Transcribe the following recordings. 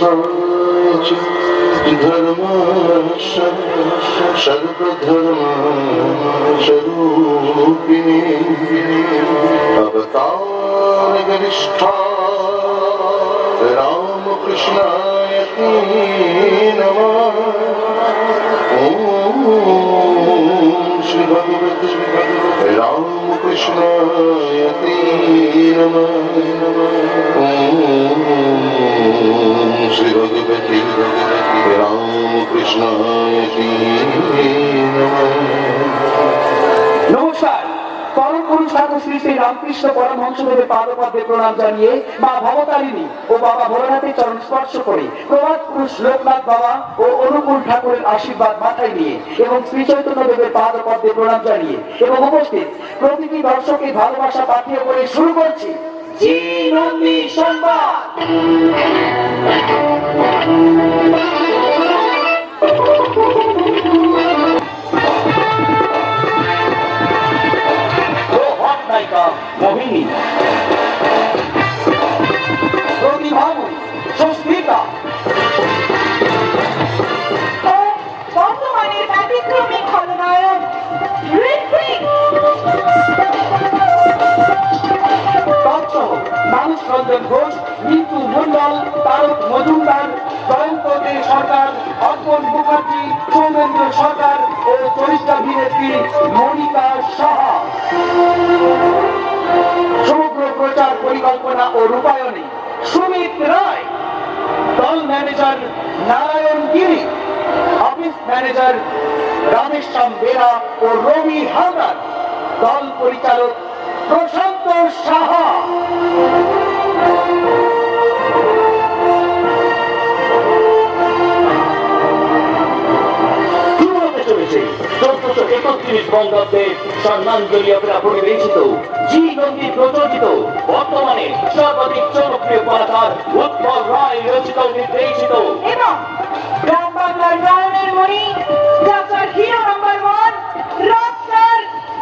Hello. Ramakrishna পরমহংসদেবের পাদপদ্মে প্রণাম জানিয়ে মা ভবতারিণী ও বাবা ভোলানাথের চরণ স্পর্শ করে প্রভাত পুরুষ লোকনাথ বাবা ও অনুকূল ঠাকুরের আশীর্বাদ মাথায় নিয়ে এবং শ্রী চৈতন্য দেবের পাদপদ্মে প্রণাম জানিয়ে এবং উপস্থিত প্রতিটি দর্শকের ভালোবাসা পাঠিয়ে বলে শুরু করছি। সংবাদ। নায়িকা মোহিনী। সুস্মিতা। বর্তমানের ব্যতিক্রমী খলনায়ক মানুষ রঞ্জন ঘোষ মিন্টু মন্ডল তারক মজুমদার জয়ন্ত সরকার অর্পণ মুখার্জি সৌমেন্দ্র সরকার ও চরিত্রাভিনেত্রী মনিকা সাহা। সমগ্র প্রচার পরিকল্পনা ও রূপায়নে সুমিত রায়, দল manager Narayan Giri office manager Rameshyam Bera ও রবি হালদার, দল পরিচালক প্রশান্ত সাহা। একত্রিশ বঙ্গাব্দে সম্মানজলী অপেরা পরিবেশিত জি নন্দী প্রচলিত। বর্তমানে সর্বাধিক জনপ্রিয় কলাকার উৎপল রায় রচিত নির্দেশিত।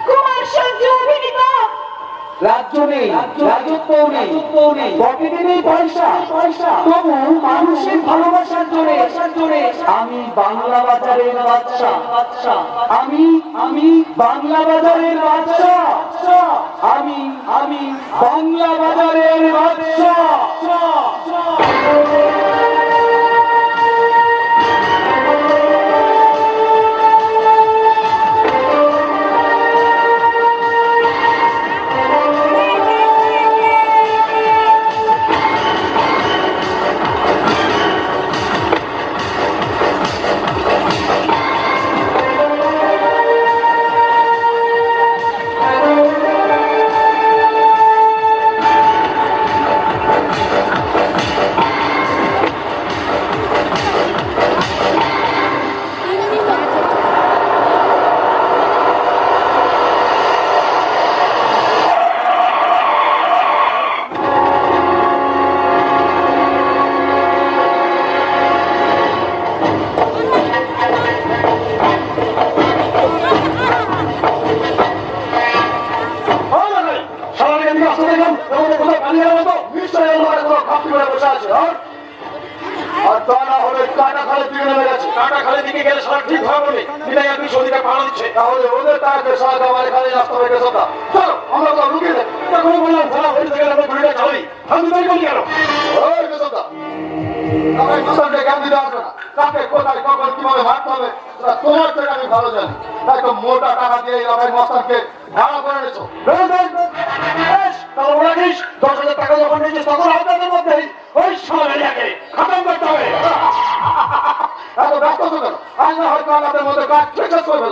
কুমার সঞ্জু অভিনীত রাজ্য নেই, রাজত্ব নেই পকেটে পয়সা পয়সা। তবু মানুষের ভালোবাসার জোরে জোরে, আমি বাংলা বাজারের বাদশা। আমি আমি বাংলা বাজারের বাদশা। আমি আমি বাংলা বাজারের বাদশা। একদম মোটা টাকা দিয়ে এই রকম মস্তানকে ভাড়া করে দিস দশ হাজার টাকা যখন নিয়েছিস তখন আপনাদের মধ্যেই ওই সময় এরিয়াকে খতম করতে হবে। এত ব্যস্ত তো কেন? না হয়তো আমাদের মধ্যে কাজ শেষ করবে।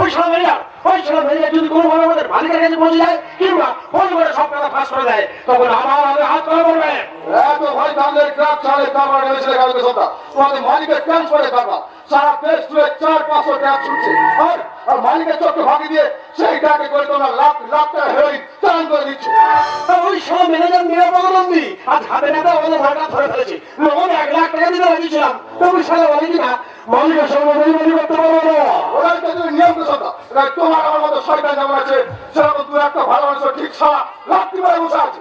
ওই সময় ওই সময় যদি কোনোভাবে আমাদের মালিকের কাছে পৌঁছে যায় তোমাদের মালিকের ট্রান্সফারে কারবার সারা দেশ জুড়ে চার পাঁচশো ট্যাপ ছুটছে আর আর মালিকের চোখকে ভাগি দিয়ে সেই ট্যাকে করে তোমরা লাখ লাখ টাকা হেরোইন চালান করে দিচ্ছ। ওই সময় ম্যানেজার নিরাপদনন্দী আজ হাতে নাতে আমাদের ভাড়া ধরে ফেলেছে। নগদ এক লাখ টাকা দিতে লাগিয়েছিলাম তবু সারা বলে কিনা? মালিকের সঙ্গে বেইমানি করতে পারব না। ওরাই তো তুমি নিয়ম সদা তোমার আমার মতো শয়তান যেমন আছে সেরকম দু একটা ভালো মানুষ ঠিক সারা রাত্রি বেলা বসে আছে।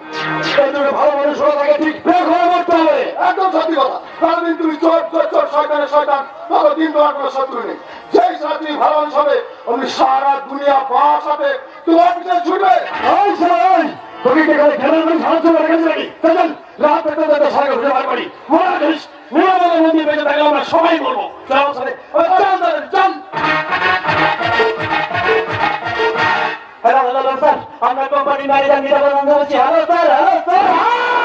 ভালো মানুষ হয়ে থাকে ঠিক বের করে করতে কিন্তু আর কোনো শত্রু নেই যেই সাথে তুমি ভালো মানুষ হবে অমনি সারা দুনিয়া বাস সাথে তোমার পিছনে ছুটবে কি করে রেখেছে নাকি? রাত আমরা সবাই বলব। চল। চল, চল। Hello, hello, sir. আমরা company manager Nirapad Anand. Hello, sir, hello, sir.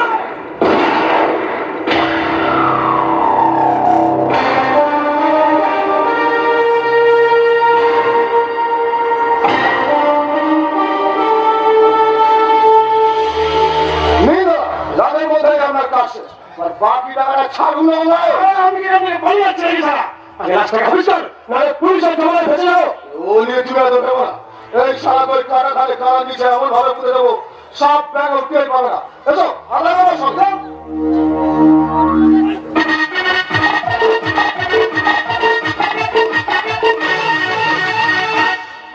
আমি আপনাকে বলে যাচ্ছি শালা? আগে লাশ টাকা কর, নাহলে পুলিশের জমানায় ফেসে যাব। ও নিয়ে তুমি এত দেবো না এই সারা করে কারা খালে কারা নিচে? এমন ভাবে পুঁতে দেবো। সব ব্যাগ উঠতে পাবে না। এসো আল্লাহ বাবা সন্তান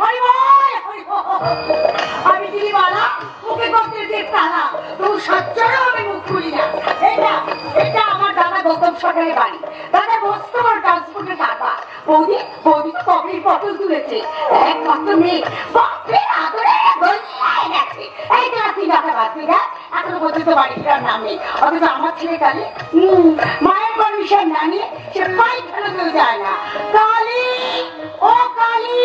হরি বল, হরি বল। আমি গিরিবালা মুখে গোত্রের তালা তবু সচ্চরও আমি মুখ খুলি না। এটা এটা গৌতম সরকারের বাড়ি। দাদা বসতে আমার ট্রান্সপোর্টের টাকা বৌদি বৌদি তো পটল তুলেছে। একমাত্র মেয়ে। বাপের আদরে গলিয়ায় গেছে। এই তো তিন টাকা বাঁচবে না এখনও পর্যন্ত বাড়ি ফেরার নাম অথচ আমার ছেলে কালে মায়ের পারমিশন না নিয়ে সে পাই ফেলতেও যায় না। কালী, ও কালী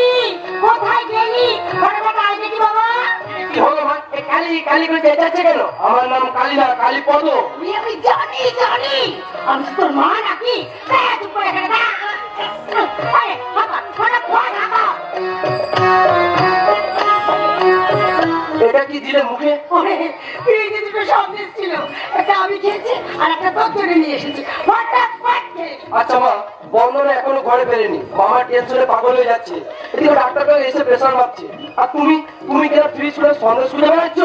কালী কালী করে চেঁচাচ্ছে কেন? আমার নাম কালী না কালী পদ। আমি আমি জানি জানি। আমি তোর মা নাকি? চুপ করে এখানে দাঁড়া আরে এটা কি দিলে মুখে? ছিল একটা আমি খেয়েছি আর একটা তোর জন্য নিয়ে এসেছি। আচ্ছা মা বন্ধনা এখনও ঘরে ফেরেনি। মামা টেনশনে পাগল হয়ে যাচ্ছে। এদিকে ডাক্তারটা এসে প্রেশার মাপছে আর তুমি তুমি কেন ফ্রিজ করে সন্দেশ খুঁজে বেড়াচ্ছ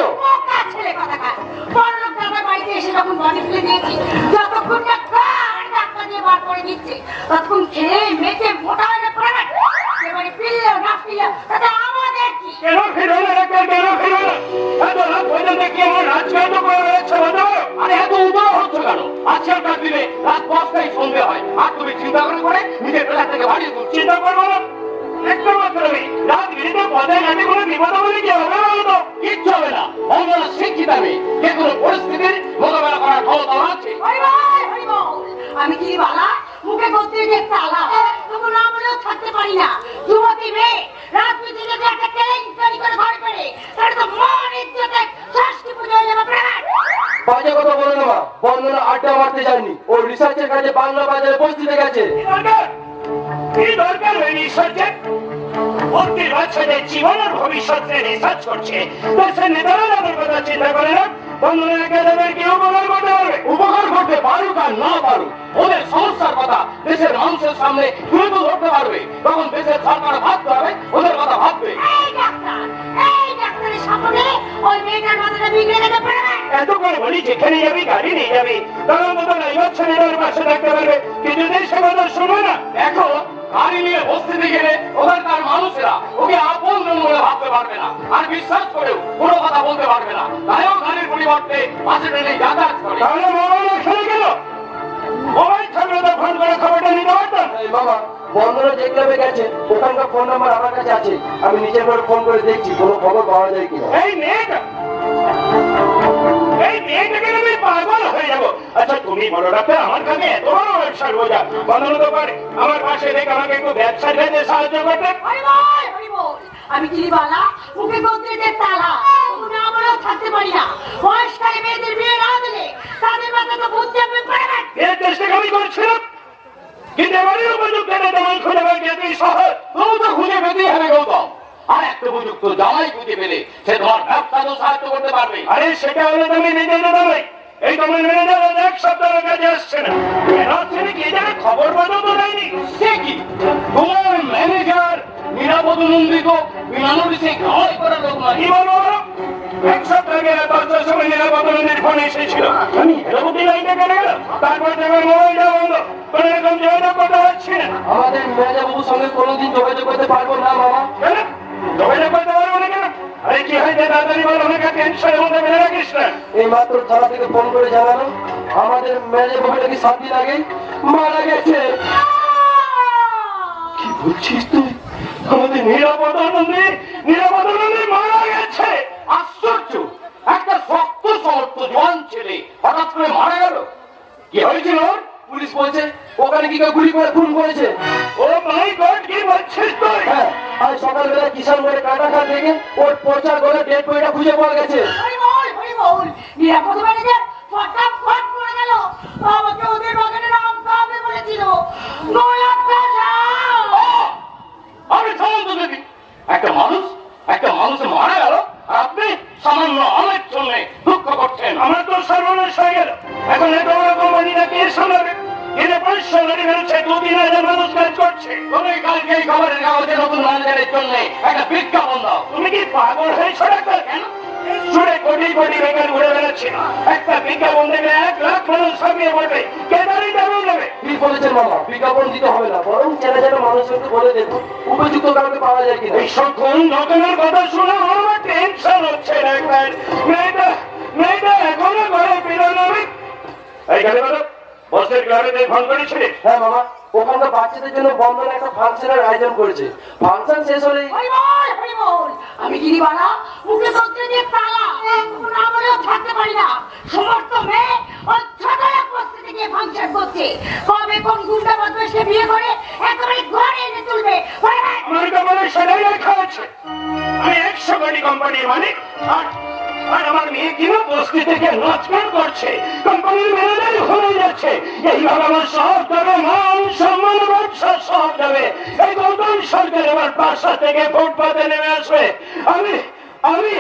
ততক্ষণ খেয়ে মেটে মোটা হয়ে পড়ে এবারে পিললেও না পিললেও তাতে আমাদের কি? কেন ফিরো না? কেন ফিরো না? এত রাত কি আমার করে? পদে ঘাটে কোনো বিপদ বলে কি? হবে বলো তো কিচ্ছু হবে না। অঙ্গনা শিক্ষিত আমি। যে কোনো পরিস্থিতির মোকাবেলা করার ক্ষমতা আছে। হরি বল, হরি বল। আমি কি বালা? মুখে করতে যে তালা। তবু না বলেও থাকতে পারি না। যুবতী মেয়ে রাত যদি একটা কেলেঙ্কারি করে ঘরে পড়ে তাহলে তো মন ইজ্জতে ষষ্ঠী পুজো হয়ে যাবে বাজে কথা বলো না বন্ধনা আড্ডা মারতে যায়নি ও রিসার্চের কাজে বাংলা বাজারে পৌঁছতে গেছে। প্রতি জীবনের ভবিষ্যৎ রিসার্চ করছে। দেশের নেতারা তাদের কথা চিন্তা করে না। ওদের সমস্যার কথা দেশের মানুষের সামনে তুলে ধরতে পারবে। তখন দেশের সরকার ভাবতে হবে, ওদের কথা ভাববে। এই এত করে বলি যেখানে যাবি গাড়ি নিয়ে যাবি। তার মতো ড্রাইভার ছেলেদের পাশে থাকতে পারবে। কিছুদিন সে কথা শুনবে না। দেখো গাড়ি নিয়ে বসতে গেলে ওখানকার মানুষেরা ওকে আপন বলে ভাবতে পারবে না। আর বিশ্বাস করেও কোনো কথা বলতে পারবে না। তাইও গাড়ির পরিবর্তে বাসে ট্রেনে যাতায়াত করে। তাহলে মোবাইল খেলে গেল? মোবাইল থাকলে তো ফোন করে খবরটা নিতে পারতাম। বাবা বন্ধুরা যে ক্লাবে গেছে ওখানকার ফোন নাম্বার আমার কাছে আছে। আমি নিজের করে ফোন করে দেখছি কোনো খবর পাওয়া যায় কিনা। এই মেয়েটা এই মেয়েটাকে আমি পাগল হয়ে যাব। আচ্ছা তুমি বলো ডাক্তার আমার কাছে এত বড় ব্যবসার বোঝা বন্ধন তো পারে আমার পাশে রেখে আমাকে একটু ব্যবসার কাজে সাহায্য বল। আমি কি বালা? মুখে যে তালা? তবু না বলেও থাকতে পারি না। বয়সকালে মেয়েদের বিয়ে না দিলে তাদের মাথা তো বুঝতে হবে প্রাণ এর চেষ্টা আমি করছিলাম। কিন্তু এবারে উপযুক্ত তেমন খুঁজে তুই শহর তুমি তো খুঁজে পেতেই হবে গৌতম। আর একটা উপযুক্ত জামাই খুঁজে পেলে সে তোমার ব্যবসাতেও সাহায্য করতে পারবে। আরে সেটা হলো তুমি নিজে জানাবে এই তোমার ম্যানেজার এক সপ্তাহের কাজে আসছে না। কেন কি জানে? খবর পর্যন্ত দেয়নি। সে কি? তোমার ম্যানেজার নিরাপদ নন্দিত বিমানুরিসে খাওয়াই করার লোক নয়। কি বলো? এক সপ্তাহ আগে দশটার সময় নিরাপদ নদীর ফোন এসেছিল। আমি হেরবতি লাইনে কেটে তারপর থেকে মোবাইলটা বন্ধ। কোনো রকম যোগাযোগ করতে পারছি না। আমাদের ম্যানেজার বাবুর সঙ্গে কোনোদিন যোগাযোগ করতে পারব না বাবা। কেন? যোগাযোগ করতে পারব কেন? আরে কি হয়েছে তাড়াতাড়ি বল অনেক টেনশনের মধ্যে ফেলে রাখিস না। এই মাত্র থানা থেকে ফোন করে জানালো আমাদের ম্যানেজার বাবুটা কি সাত দিন আগে মারা গেছে। বলছিস তুই? আমাদের নিরাপদ আনন্দে নিরাপদ আনন্দে মারা গেছে। আশ্চর্য। একটা শক্ত সমর্থ জোয়ান ছেলে হঠাৎ করে মারা গেল। কি হয়েছিল ওর? পুলিশ বলছে ওখানে কি কেউ গুলি করে খুন করেছে? ও মাই গড কি বলছিস তুই? হ্যাঁ আজ সকালবেলা কাটা খান থেকে ওর পচা গলে ডেড বডিটা খুঁজে পাওয়া গেছে। হরি বল হরি বল নিরাপদ ম্যানেজার ফটাফট পড়ে গেল। আমাকে ওদের বাগানে নাম কাবে বলেছিল। গোলাপ কাঁচা আমি সামন্ত দেবী একটা মানুষ একটা মানুষ মারা গেল। আপনি সামান্য অনেক জন্য দুঃখ করছেন। আমার তো সর্বনাশ হয়ে গেল। এখন এত বড় কোম্পানিটা কে সামলাবে এনে পাঁচশো গাড়ি দু তিন হাজার মানুষ কাজ করছে। তুমি কালকে এই খবরের কাগজে নতুন জন্য একটা বিজ্ঞাপন দাও। তুমি কি পাগল হয়েছ ডাক্তার কেন? শুনে কোটি কোটি বেকার ঘুরে বেড়াচ্ছে। একটা বিজ্ঞাপন দেবে এক লাখ মানুষ নেবে কি বলেছেন বাবা? বিজ্ঞাপন দিতে হবে না বরং চেনা চেনা মানুষজনকে বলে দেখুন উপযুক্ত কাউকে পাওয়া যায় কিনা। এই সকল কথা শুনে আমার টেনশন হচ্ছে ডাক্তার মেয়েটা মেয়েটা এখনও ঘরে বলো বসের গাড়িতে ফোন করেছিলিস হ্যাঁ বাবা। ওখানকার বাচ্চাদের জন্য বন্ধন একটা ফাংশনের আয়োজন করেছে। ফাংশন শেষ হলেই আমি গিরিবালা মুখে সত্যি দিয়ে তালা না বলেও থাকতে পারি না। সমস্ত মেয়ে ওই উপস্থিতি নিয়ে ফাংশন করছে। কবে কোন গুন্ডা বদমাসকে বিয়ে করে একেবারে ঘরে এনে তুলবে? আমার কপালে সেটাই লেখা আছে। আমি একশো কোটি কোম্পানির মালিক আর আর আমার মেয়ে কিনা বস্তি থেকে নাচগান করছে। কোম্পানির ম্যানেজার হয়ে যাচ্ছে। এইভাবে আমার সব যাবে মান সম্মান ব্যবসা সব যাবে। এই গৌতম সরকার এবার বাসা থেকে ফুটপাতে নেমে আসবে। আমি আমি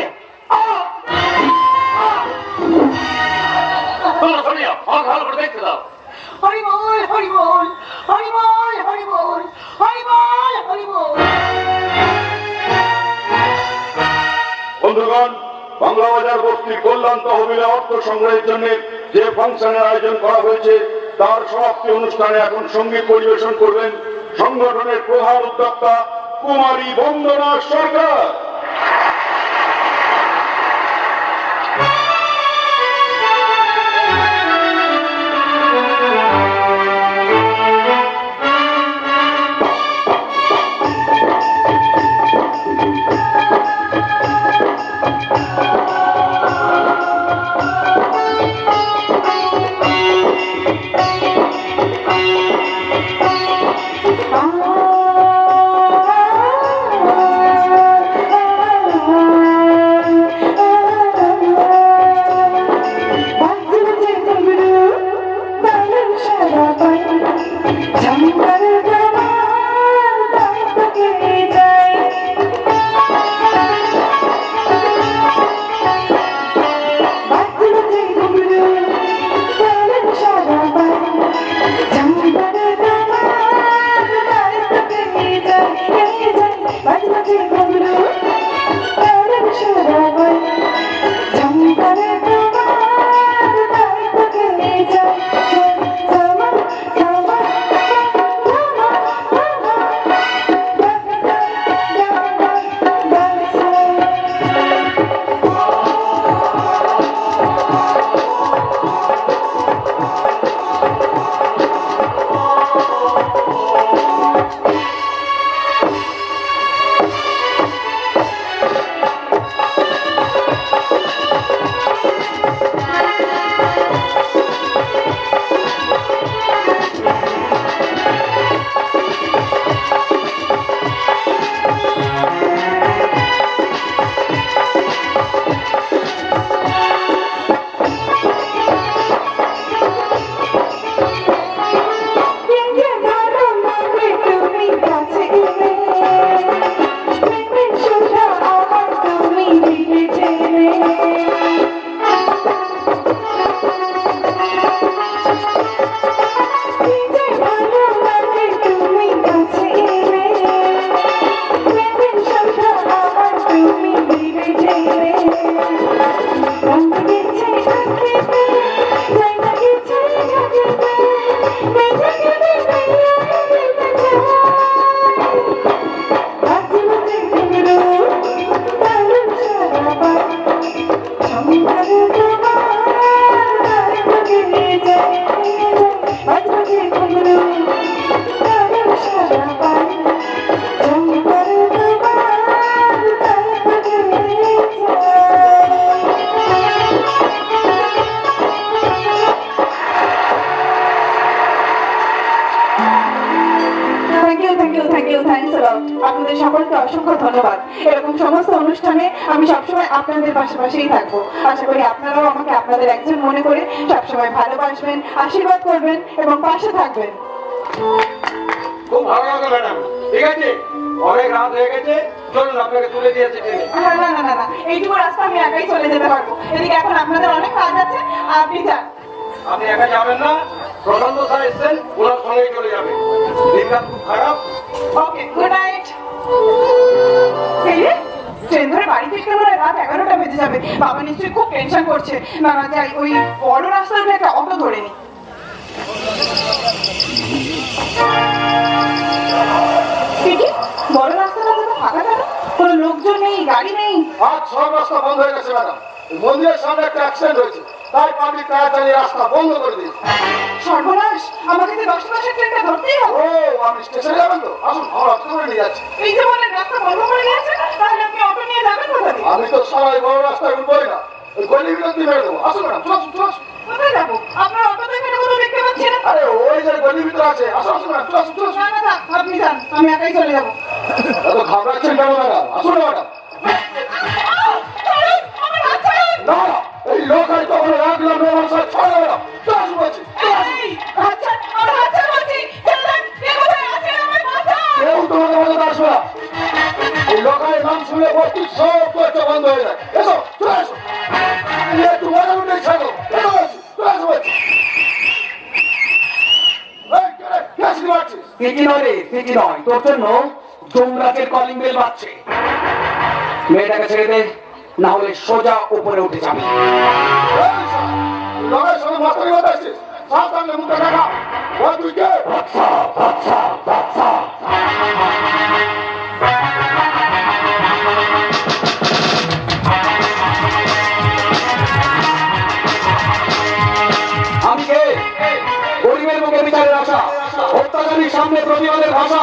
আমার ভালো করে দেখতে দাও হরি বল হরি বল হরি বল হরি বল হরি বল হরি বল বন্ধুগণ বাংলা বাজার বস্তির কল্যাণ তহবিলে অর্থ সংগ্রহের জন্য যে ফাংশনের আয়োজন করা হয়েছে, তার সমাপ্তি অনুষ্ঠানে এখন সংগীত পরিবেশন করবেন সংগঠনের প্রধান উদ্যোক্তা কুমারী বন্দনা সরকার। আপনাদের পাশাপাশিই থাকব। আশা করি আপনারাও আমাকে আপনাদের একজন মনে করে সবসময় ভালোবাসবেন আশীর্বাদ করবেন এবং পাশে থাকবেন। খুব ভালো লাগল ম্যাডাম। ঠিক আছে? অনেক রাত হয়ে গেছে চলুন আপনাকে তুলে দিয়েছে ট্রেনে। হ্যাঁ, না না না না এইটুকু রাস্তা আমি একাই চলে যেতে পারব। এদিকে এখন আপনাদের অনেক কাজ আছে আপনি যান। আপনি একা যাবেন না প্রশান্ত স্যার এসছেন ওনার সঙ্গেই চলে দিনটা খুব খারাপ। ওকে গুড নাইট ট্রেন ধরে বাড়ি ফিরতে মনে রাত এগারোটা বেজে যাবে। বাবা নিশ্চয়ই খুব টেনশন করছে। না যাই, ওই বড় রাস্তার একটা অটো ধরে নি বড় রাস্তাটা ফাঁকা কেন? কোনো লোকজন নেই, গাড়ি নেই? আজ সব রাস্তা বন্ধ হয়ে গেছে, ম্যাডাম। মন্দিরের সামনে একটা অ্যাক্সিডেন্ট হয়েছে। তাই পাবলিক চালিয়ে রাস্তা বন্ধ করে দিয়েছে। সর্বনাশ! আমাকে যে দশ মাসের ট্রেনটা ধরতেই ও হবে আপনি স্টেশনে যাবেন তো। আসুন আমরা অটো করে নিয়ে যাচ্ছি। এই যে বলেন রাস্তা বন্ধ করে দিয়েছে তাহলে আপনি অটো নিয়ে যাবেন কোথায় আমি তো সবাই বড় রাস্তায় উঠবোই না। ওই গলি বিরতি মেরে দেবো। আসুন ম্যাডাম চলো চলো। কোথায় যাব? আপনার অটো তো এখানে কোথাও দেখতে পাচ্ছি না। আরে ওই যে গলি ভিতরে আছে। আসুন আসুন ম্যাডাম চলো চলো না না আপনি যান আমি একাই চলে যাব। এত ঘাবড়াচ্ছেন কেন ম্যাডাম? আসুন না ম্যাডাম! না না। এই লোক আর তখন রাখলাম আমার সাথে ছড়া চলো আসুন বলছি বলছি। আমার বাঁচান! কেউ তোমাকে মদত আসবে না। এই লোকের নাম শুনে বস্তি সব দরজা বন্ধ হয়ে যায়। এসো চলে এই একটু মজা উঠে ছাড়ো চলে আসো চলে আসো বলছি? সিটি নয় রে সিটি নয়। তোর জন্য যমরাজের কলিং বেল বাজছে। মেয়েটাকে ছেড়ে দে। না হলে সোজা উপরে উঠে যাবে। আমি কে? গরিবের মুখে বিচারের আশা। অত্যাচারীর সামনে প্রতিবাদের ভাষা।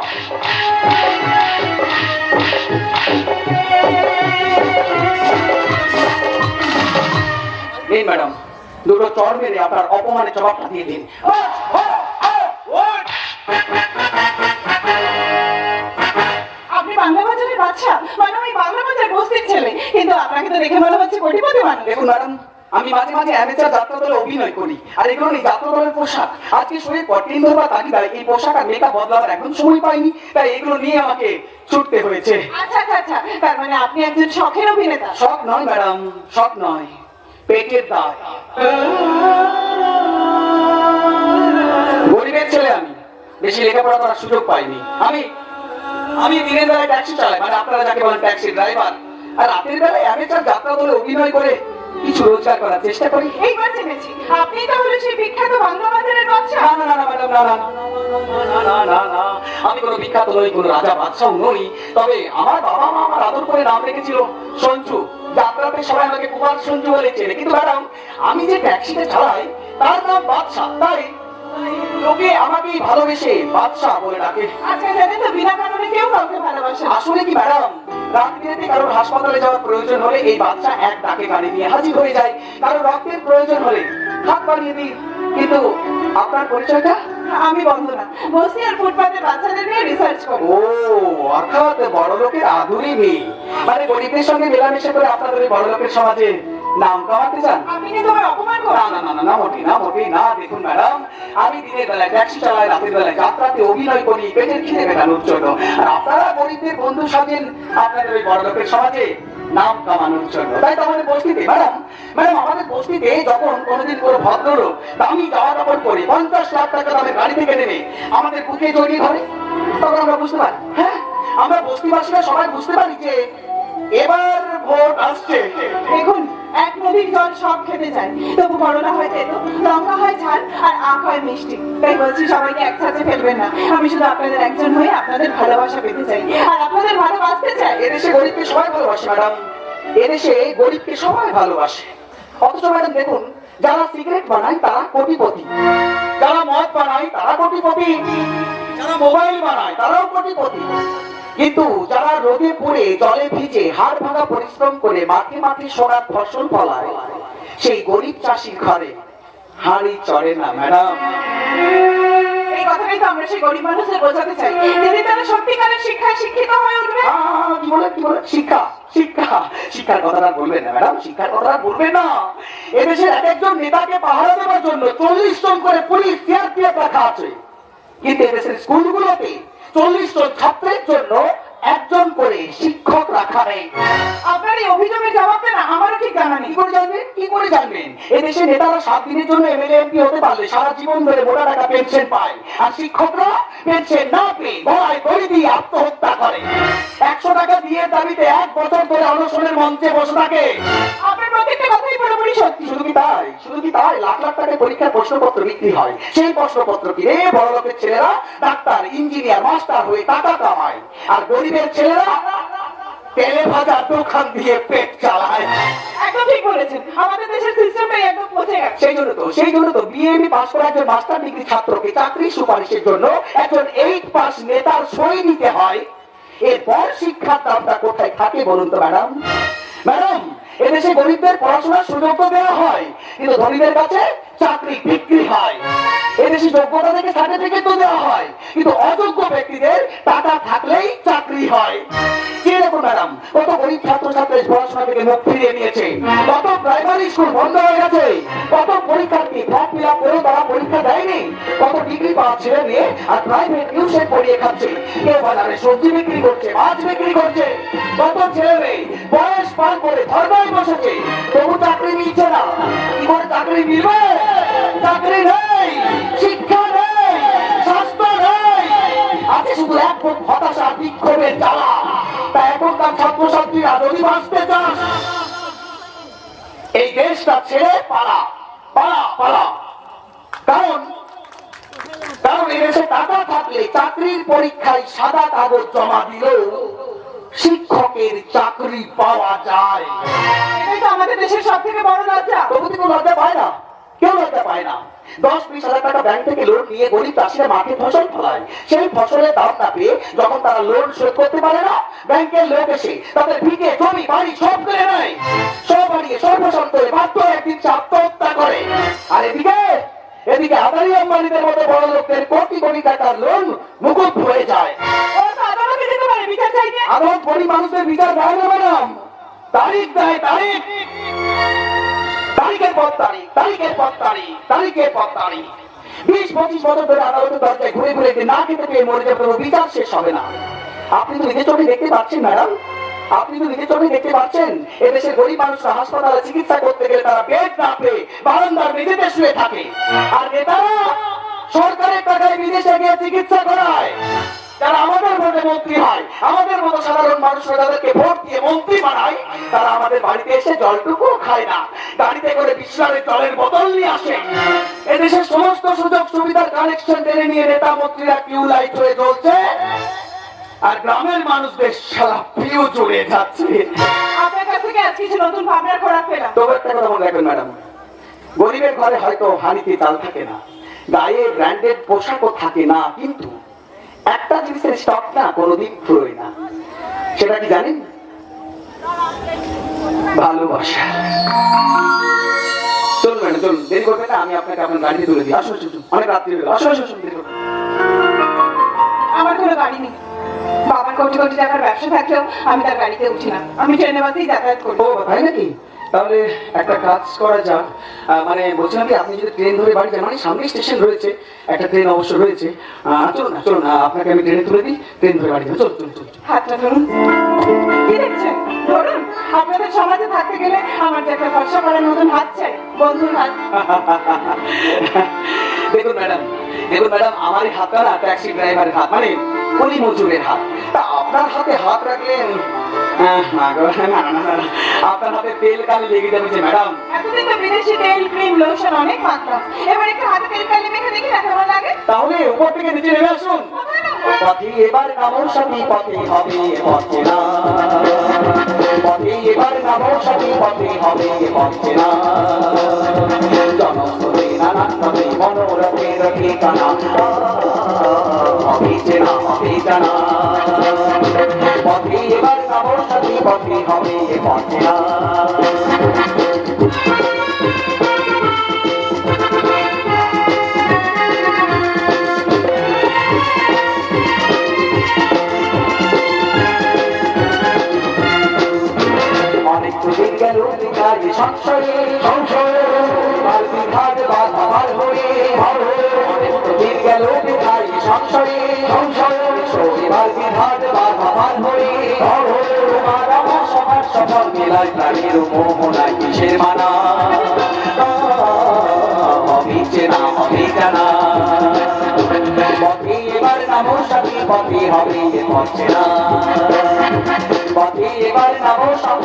এই ম্যাডাম। দুটো চর মেরে আপনার অপমানের জবাবটা দিয়ে দিন। আপনি বাংলা বাজারের বাচ্চা? মানে ওই বাংলা বাজার বস্তির ছেলে। কিন্তু আপনাকে তো দেখে মনে হচ্ছে কোটিপতি মানুষ। দেখুন ম্যাডাম আমি মাঝে মাঝে অ্যামেচার যাত্রা দলে অভিনয় করি। আর এগুলো এই যাত্রা দলের পোশাক। আজকে শরীর বা এই পোশাক আর মেকআপ বদলাবার এখন সময় পাইনি। তাই এগুলো নিয়ে আমাকে ছুটতে হয়েছে। আচ্ছা আচ্ছা আচ্ছা। তার মানে আপনি একজন শখের অভিনেতা? শখ নয় ম্যাডাম শখ নয়। দায় গরিবের ছেলে আমি বেশি লেখাপড়া করার সুযোগ পাইনি আমি আমি দিনের বেলায় ট্যাক্সি চালাই মানে আপনারা যাকে বলেন ট্যাক্সি ড্রাইভার আর রাতের বেলায় অ্যামেচার যাত্রা দলে অভিনয় করে কিছু রোজগার করার চেষ্টা করি এইবার জেনেছি আপনি তাহলে সেই বিখ্যাত বাংলা বাজারের বাচ্চা না না না না না না না, না, না, না, না। আমি কোনো বিখ্যাত নই কোনো রাজা বাদশাহ নই। তবে আমার বাবা মা আমার আদর করে নাম রেখেছিল সঞ্জু। যাত্রাতে সবাই আমাকে কুমার সঞ্জু বলে চেনে। কিন্তু ম্যাডাম আমি যে ট্যাক্সিতে চালাই তার নাম বাদশাহ। তাই লোকে আমাকেই ভালোবেসে বাদশাহ বলে ডাকে। আচ্ছা জানেন তো বিনা কারণে কেউ কাউকে ভালোবাসে আসলে কি ম্যাডাম? রাত বিরেতে কারোর হাসপাতালে যাওয়ার প্রয়োজন হলে এই বাচ্চা এক ডাকে গাড়ি নিয়ে হাজির হয়ে যায়। কারোর রক্তের প্রয়োজন হলে হাত বাড়িয়ে দিই। কিন্তু আপনার পরিচয়টা? আমি বন্ধনা বসি আর ফুটপাতে বাচ্চাদের নিয়ে রিসার্চ করি। ও অর্থাৎ বড় লোকের আদুরি নেই। মানে গরিবদের সঙ্গে মেলামেশা করে আপনাদের ওই বড় লোকের সমাজে নাম কামাতে চান? আপনি কিন্তু আমায় অপমান করেন? না না না না মোটেই না মোটেই না। দেখুন ম্যাডাম আমি দিনের বেলায় ট্যাক্সি চালাই রাতের বেলায় যাত্রাতে অভিনয় করি পেটের খিদে মেটানোর জন্য। আর আপনারা গরিবদের বন্ধু সাজেন আপনাদের ওই বড় লোকের সমাজে নাম কামানোর জন্য। তাই তো আমাদের বস্তিতে, ম্যাডাম ম্যাডাম, আমাদের বস্তিতে যখন কোনোদিন কোনো ভদ্রলোক দামি জামা কাপড় পরে পঞ্চাশ লাখ টাকা দামের গাড়ি থেকে নেমে আমাদের বুকে জড়িয়ে ধরে, তখন আমরা বুঝতে পারি হ্যাঁ আমরা বস্তিবাসীরা সবাই বুঝতে পারি যে এবার ভোট আসছে। দেখুন এক নদীর জল সব খেতে যায় তবু করলা হয় তেতো, লঙ্কা হয় ঝাল আর আখ হয় মিষ্টি। তাই বলছি, সবাইকে একসাথে ফেলবেন না। আমি শুধু আপনাদের একজন হয়ে আপনাদের ভালোবাসা পেতে চাই। আর আপনাদের ভালোবাসতে চাই এদেশে গরিবকে সবাই ভালোবাসে, ম্যাডাম। এদেশে গরিবকে সবাই ভালোবাসে। অথচ, ম্যাডাম, দেখুন, যারা সিগারেট বানায়, তারা কোটিপতি। যারা মদ বানায়, তারা কোটিপতি। যারা মোবাইল বানায়, তারাও কোটিপতি। কিন্তু যারা রোদে পুড়ে জলে ভিজে হাড় ভাঙা পরিশ্রম করে মাঠে মাঠে সোনার ফসল ফলায় সেই গরিব চাষির ঘরে হাড়ি চড়ে না ম্যাডাম। এই কথাটাই তো আমরা সেই গরিব মানুষদের বোঝাতে চাই। যদি তারা সত্যিকারের শিক্ষায় শিক্ষিত হয়ে উঠবে? কি বলে কি বলে? শিক্ষা শিক্ষা শিক্ষার কথাটা বলবেন না ম্যাডাম শিক্ষার কথাটা বলবেন না। এদেশের এক একজন নেতাকে পাহারা দেওয়ার জন্য চল্লিশ জন করে পুলিশ সিআরপিএফ রাখা আছে। কিন্তু এদেশের স্কুলগুলোতে চল্লিশ জন ছাত্রের জন্য একজন করে শিক্ষক রাখা নেই। আপনার এই অভিযোগের জবাবটা না আমারও ঠিক জানা নেই? কি করে জানবেন? কি করে জানবেন? এদেশে নেতারা সাত দিনের জন্য এমএলএ এমপি হতে পারলে সারা জীবন ধরে মোটা টাকা পেনশন পায়। আর শিক্ষকরা পেনশন না পেয়ে গলায় দড়ি দিয়ে আত্মহত্যা করে। একশো টাকা দিয়ে দাবিতে এক বছর ধরে অনশনের মঞ্চে বসে থাকে। আপনার প্রত্যেকটা কথাই পুরোপুরি সত্যি। শুধু কি তাই? শুধু কি তাই? লাখ লাখ টাকায় পরীক্ষার প্রশ্নপত্র বিক্রি হয়। সেই প্রশ্নপত্র কিনে বড় লোকের ছেলেরা ডাক্তার ইঞ্জিনিয়ার মাস্টার হয়ে টাকা কামায়। আর গরিবের ছেলেরা তেলে ভাজা দোকান দিয়ে পেট চালায়। একদম ঠিক বলেছেন। আমাদের দেশের সিস্টেমটাই একদম পচে গেছে। সেই জন্য তো সেই জন্য তো বিএমই পাস করা একজন মাস্টার ডিগ্রি ছাত্রকে চাকরি সুপারিশের জন্য একজন এইট পাস নেতার সই নিতে হয়। এরপর শিক্ষার দামটা কোথায় থাকে বলুন তো ম্যাডাম ম্যাডাম এদেশে গরিবদের পড়াশোনার সুযোগ দেওয়া হয়, কিন্তু ধনীদের কাছে চাকরি, বিক্রি হয়। এদেশে যোগ্যতা থেকে সার্টিফিকেট তো দেওয়া হয়, কিন্তু অযোগ্য ব্যক্তিদের টাকা থাকলেই চাকরি হয়। ম্যাডাম, কত গরিব পড়াশোনা থেকে মুখ ফিরিয়ে নিয়েছে, কত প্রাইমারি স্কুল বন্ধ হয়ে গেছে, কত পরীক্ষার্থী ফর্ম ফিল আপ করেও তারা পরীক্ষা দেয়নি, কত ডিগ্রি পাওয়া ছেলে মেয়ে আর প্রাইভেট টিউশন পড়িয়ে খাচ্ছে। কেউ বাজারে সবজি বিক্রি করছে, মাছ বিক্রি করছে, কত ছেলে মেয়ে পার করে ধর্মায় বসেছে। তবু চাকরি মিলছে না। কি করে চাকরি মিলবে? চাকরি নেই, শিক্ষা নেই, স্বাস্থ্য নেই। আছে শুধু এক হতাশা, বিক্ষোভের জ্বালা। তা এখনকার ছাত্রছাত্রীরা যদি বাঁচতে চাস এই দেশটা ছেড়ে পালা পালা পালা। কারণ কারণ এদেশে টাকা থাকলে চাকরির পরীক্ষায় সাদা কাগজ জমা দিলেও শিক্ষকের চাকরি পাওয়া যায়। এটাই তো আমাদের দেশের সব থেকে বড় লজ্জা। তবু তো লজ্জা পায় না? কেউ লজ্জা পায় না? দশ বিশ হাজার টাকা ব্যাংক থেকে লোন নিয়ে গরিব চাষিরা মাঠে ফসল ফলায়। সেই ফসলের দাম না পেয়ে যখন তারা লোন শোধ করতে পারে না ব্যাংকের লোক এসে তাদের ভিটে জমি বাড়ি সব করে নেয় সব বাড়িয়ে সর্বসন্ত করে মাত্র একদিন সে আত্মহত্যা করে। আর এদিকে এদিকে আদানি আম্বানিদের মতো বড় লোকদের কোটি কোটি টাকার লোন মুকুব হয়ে যায়। আদালত গরিব মানুষদের বিচার দেয় না। তারিখ দেয় তারিখ। তারিখের পর তারিখ, তারিখের পর তারিখ, তারিখের পর তারিখ। বিশ, পঁচিশ বছর ধরে আদালতের দরজায় ঘুরে ঘুরে না খেতে পেয়ে মরে যাবে বিচার শেষ হবে না। আপনি তো নিজের চোখে দেখতে পাচ্ছেন, ম্যাডাম। আপনি তো নিজের চোখে দেখতে পাচ্ছেন। এদেশের গরিব মানুষরা হাসপাতালে চিকিৎসা করতে গেলে তারা বেড না পেয়ে বারান্দার মেঝেতে শুয়ে থাকে। আর নেতারা সরকারের টাকায় বিদেশে গিয়ে চিকিৎসা করায়। যারা আমাদের ভোটে মন্ত্রী হয় আমাদের মতো সাধারণ মানুষরা যাদেরকে ভোট দিয়ে মন্ত্রী বানায় তারা আমাদের বাড়িতে এসে জলটুকু খায় না। গাড়িতে করে বিশ্রামের জলের বোতল নিয়ে আসে। এদেশের সমস্ত সুযোগ সুবিধার কানেকশন টেনে নিয়ে নেতা মন্ত্রীরা কিউ লাইট হয়ে চলছে আর গ্রামের মানুষদের সারা পিউ জুড়ে যাচ্ছে। আপনার কাছ থেকে আজ কিছু নতুন ভাবনার খোরাক পেলাম। তবে একটা কথা মনে রাখবেন ম্যাডাম। গরিবের ঘরে হয়তো হানিতে চাল থাকে না। গায়ে ব্র্যান্ডেড পোশাকও থাকে না কিন্তু একটা জিনিসের স্টক না কোনোদিন ফুরোয় না। সেটা কি জানেন? ভালোবাসা। চলুন দেরি করবেন না? আমি আপনাকে আপনার গাড়িতে তুলে দিই। আসুন, অনেক রাত্রি হলো দেরি আমার কোনো গাড়ি নেই। বাবার কোটি কোটি টাকার ব্যবসা থাকলেও আমি তার গাড়িতে উঠি না। আমি ট্রেনে বাসেই যাতায়াত করি। ও তাই নাকি? তাহলে একটা কাজ করা যাক। মানে বলছিলাম কি আপনি যদি ট্রেন ধরে বাড়ি যান মানে সামনে স্টেশন রয়েছে একটা ট্রেন অবশ্য রয়েছে। চলুন না চলুন আপনাকে আমি ট্রেনে তুলে দিই ট্রেন ধরে বাড়ি যান। চলুন চলুন চলুন। হাতটা ধরুন। কি দেখছেন? ধরুন। আপনাদের সমাজে থাকতে গেলে আমার একটা ভরসা করার নতুন হাত চাই। বন্ধুর হাত। দেখুন ম্যাডাম দেখুন ম্যাডাম আমার হাতটা না ট্যাক্সি ড্রাইভারের হাত মানে কুলি মজুরের হাত। তা আপনার হাতে হাত রাখলেন? না, না। আপনার হাতে তেল কালি লেগে যাবে যে ম্যাডাম। এতদিন তো বিদেশি তেল ক্রিম লোশন অনেক মাত্রাম এবার একটু হাতে তেল কালি মেখে দেখি না কেমন লাগে। তাহলে উপর থেকে নিচে নেমে আসুন। পথে এবার নামর সাথী পথে হবে পথে না। পথে এবার নামর সাথী পথে হবে পথে না। জনস্রোতে নানান নদী মনোরথের ঠিকানা হবে চেনা হবে জানা। পথে এবার নামর সাথী পথে হবে পথে না সফল মিলাই প্রাণীর মোহনায় কিসের মানা? হবে চেনা হবে জানা। পথে এবার নামো সাথী পথে হবে পথে না। পথে এবার নামো সব